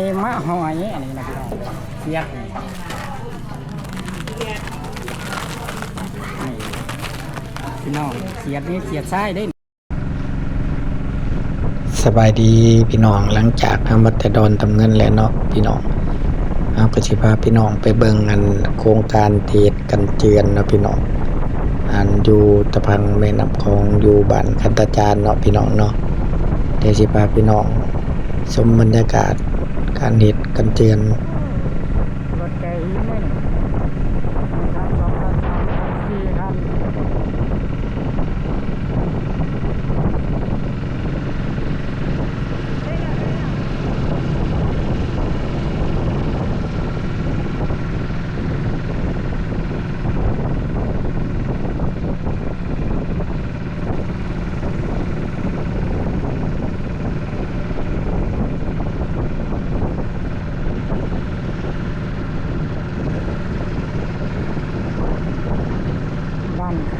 นี้มะหอย อันนี้นะพี่น้องเสียดนี่พี่น้องเสียดนี่เสียดซ้ายได้สบายดีพี่น้องหลังจากทำมัตดอนทำเงินแล้วเนาะพี่น้องเอาก็สิพาพี่น้องไปเบิ่งอันโครงการเทศกันเจือนเนาะพี่น้องอันอยู่ตะพังแม่น้ำคลองอยู่บ้านคันตาจานเนาะพี่น้องเนาะเดี๋ยวสิพาพี่น้องชมบรรยากาศ การเห็ดกันเจียน รถแกหินนี่คันสองคันสามคันสี่คัน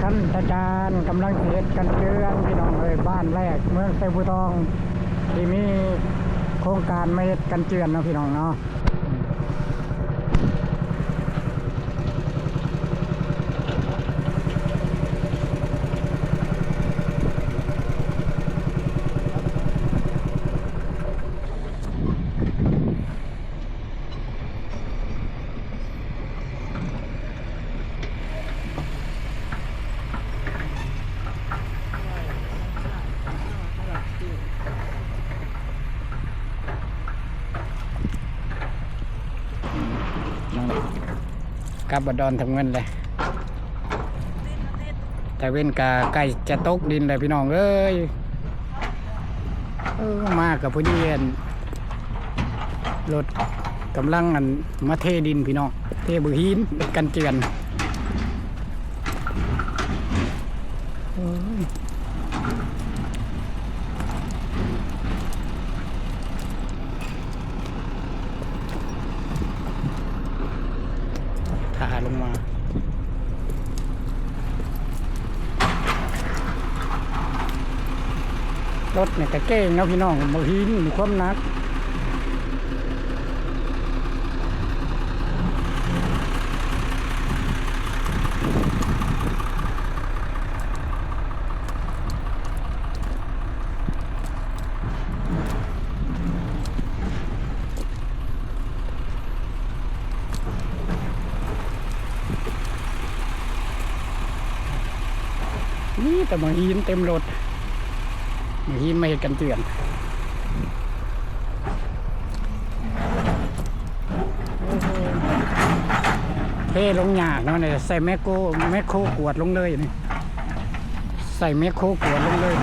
ท่านคันตะจานกำลังเห็ดกันเจือนพี่น้องเลยบ้านแรก เมืองไซบูทอง ที่มีโครงการไม่เฮ็ดกันเจือนนะพี่น้องเนาะ กลับบดอนทำเงินเลยแต่เว้นกาใกล้จะตกดินเลยพี่น้องเอ้ยเออมากับผู้เยียนรถกำลังอันมาเทดินพี่น้อง เทบุหินกันเจือนโอ้ยถ่าลงมา รถเนี่ยก็เก่งเนาะพี่น้องบางทีมีความนักนี่แต่บางทีเต็มรถ บางทีไม่เห็นกันเตือนเทลงหยากเนาะเนี่ยใส่แมคโครแมคโครกวดลงเลยนี่ใส่แมคโครกวดลงเลย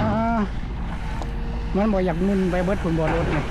อ่ามันบอกอยากมุนไปเบิดผุนบอรถเนี่ย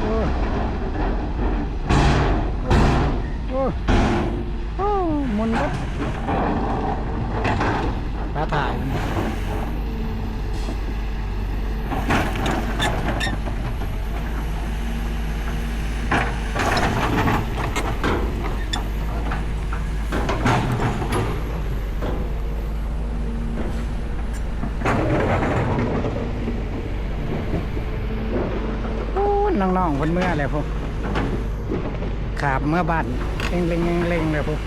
โอ้โอ้โอ้มุนเบิดปลาถ่าย โอ้น้องๆ คนเมื่อเลยพวกขาบเมื่อบ้านเล็งเล็งเล็งเลยพวก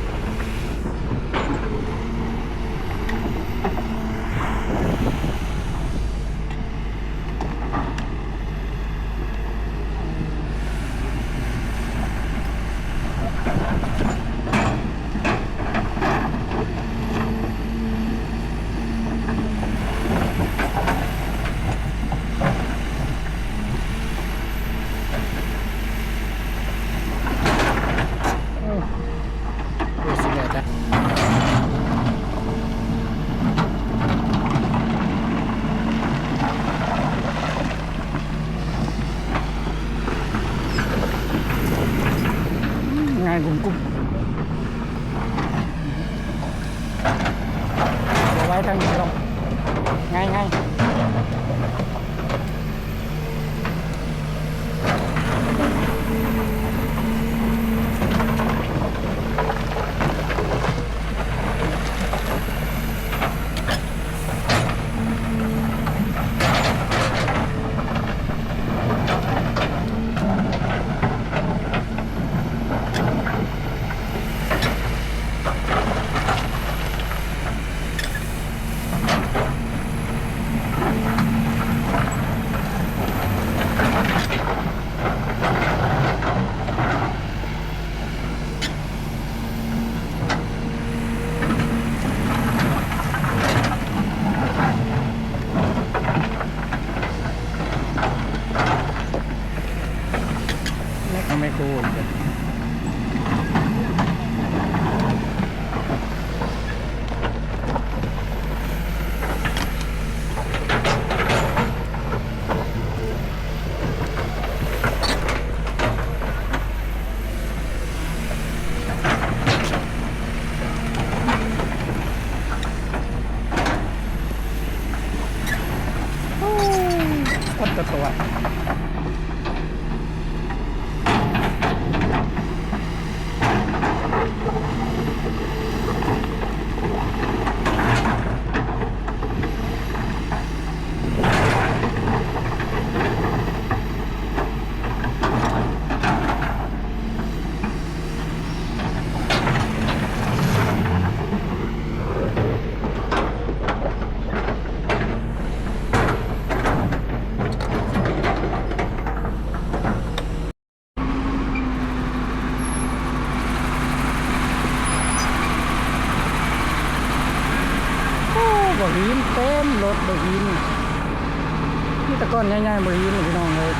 ก้อนใหญ่ๆบ่หินพี่น้องเลย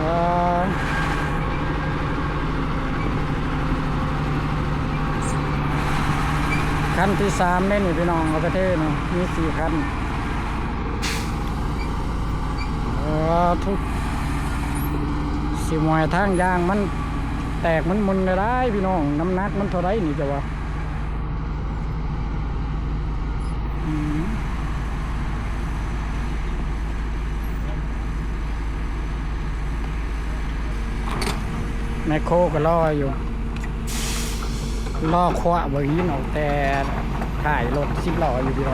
อ่อคันที่สามเล่นนี่พี่น้องเอาประเทศนี่มีสี่คันเออทุกสิมวยทางยางมันแตกมันมุนได้พี่น้องน้ำหนักมันเท่าไรนี่จะว่า แมคโครก็ล่ออยู่ล่อคว้าบหินออกแต่ถ่ายรถสิบล้ออยู่ดียว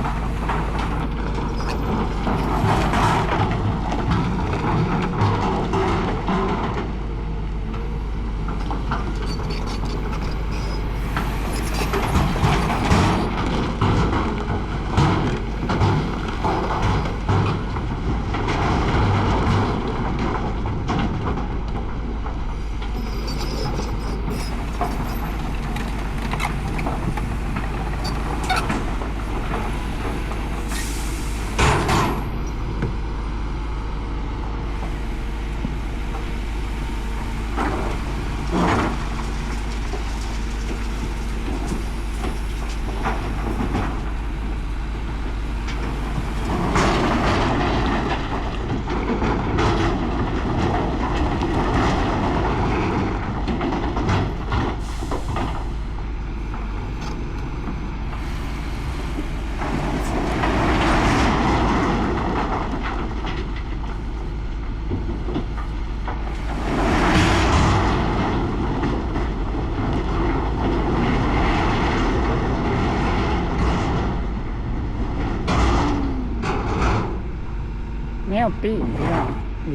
วปีกพี่น้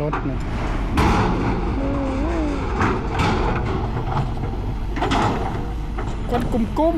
รถเนี่ยกดกุ้มกุ้ม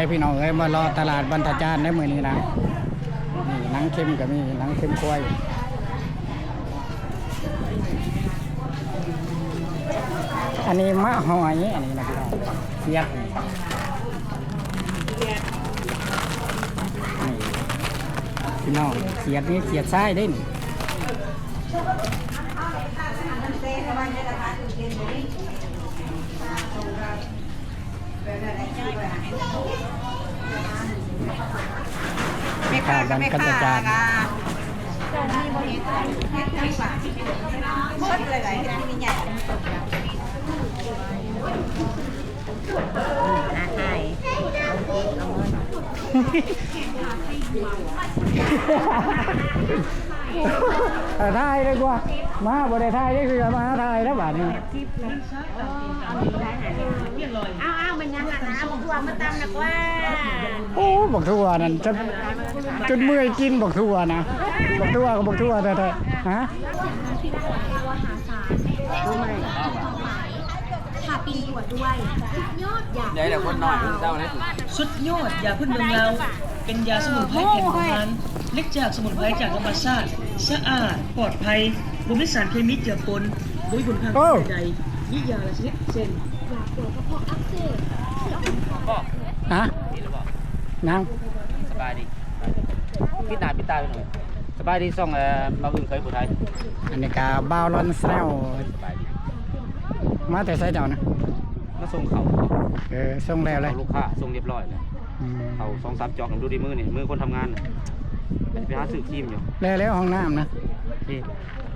ได้พี่น้องเอ้ยมารอตลาดบรรทัดจานได้มือนี้นะนี่หนังเค็มก็มีหนังเค็มควยอันนี้มะหอยอันนี้นะพี่น้องเขียดนี่พี่น้องเขียดนี่เขียดทรายได้นี่ ไม่ค่าก็ไม่ค่าค่ะมดหลายๆที่มีใหญ่อาหายเออ ถ่ายเลยกว่า มาบ่ได้ถ่ายได้คือมาถ่ายแล้วบาดนี้เอาเอามันยังอะนะบอกว่ามาตำนะกว่าโอ้บอกทั่วนั่นจนจนเมื่อยกินบอกทั่วนะบอกทั่วก็บอกทั่วแต่แต่ฮะ ค่ะปีกวดด้วยยอดอยากใหญ่แต่คนน้อยเจ้าเนี่ยสุดยอดยาพื้นเมืองเราเป็นยาสมุนไพรแผ่นของมันเล็กจากสมุนไพรจากธรรมชาติสะอาดปลอดภัยบ่มีสารเคมีเจือปนบ่มีผลข้างเคียงใดๆนี่ยาละชนิดเช่นอยากปวดกระเพาะอักเสบฮะนั่งสบายดีปิดหน้าปิดตาไปหน่อยสบายดีส่องเอ่อมาอึ้งเคยผู้ไทยอันนี้กาบ้าวลอนแซวสบายดี มาแต่ไสเจ้านะ มาส่งเขาเออส่งแล้วเลยอาลูกค้าส่งเรียบร้อยแล้วอืมเขาสองสามจอกดูดีมือนี่มือคนทำงานน่ะไปหาซื้อครีมอยู่แล้วแล้วห้องน้ำนะเท่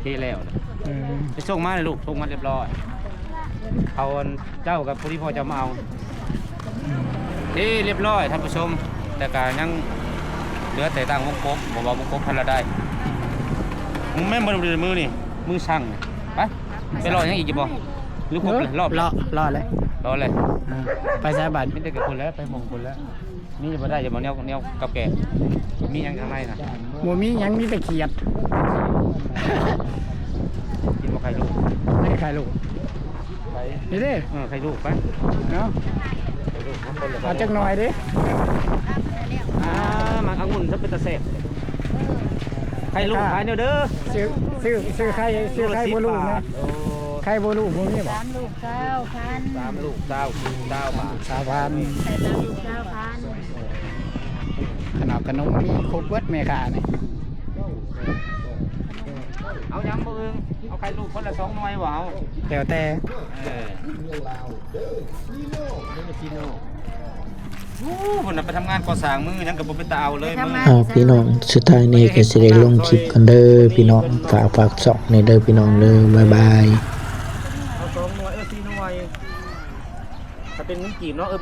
เท่แล้วนะเออไปส่งมาเลยลูกส่งมาเรียบร้อยเขาอันเจ้ากับผู้ที่พ่อจะมาเอาเท่เรียบร้อยท่านผู้ชม แต่การยังเหลือแต่ต่างวงกบบอกว่าวงกบพันละได้มึงแม่นบนมือนี่มือสั่งนี่ไปไปรอยังอีกจะบอ กหรือครบเลยรอบรอรอเลยรอเลยเออไปใช้บัตรไม่ได้กับคนแล้วไปมองคนแล้ว นี่จะมาได้จะมาแนวแนวกับแก่มียังข้างในนะบ่มีหยังมีแต่เขียด กินมาใครลูกให้ใครลูกไปนี่เด้เออใครลูกไปเนาะใครลูกคนละเอาจักหน่อยดิอ่ามังองุ่นจะเป็นตะเสบใครลูกขายเนียวเด้อ ซื้อซื้อซื้อใครซื้อใครบ่ลูกนะ โอ้ ใครบ่ลูกบ่มีบ่สามลูกเก้าพันสามลูกเก้าเก้าบาทสาวพันใส่สามลูกเก้าพันขนมขนมมีครบเบิดแม่ค้านี่เอายังมืออึงเอาใครลูกคนละสองหน่วยบ่เอาแล้วแต่เออโอ้คนน่ะไปทำงานก่อสร้างมือยังกับบ่เป็นตาเอาเลยมืออ้าวพี่น้องสุดท้ายนี้ก็สิได้ลงคลิปกันเด้อพี่น้องฝากฝากส่องในเด้อพี่น้องเด้อบ๊ายบาย เป็นเงินกีบเนาะเออ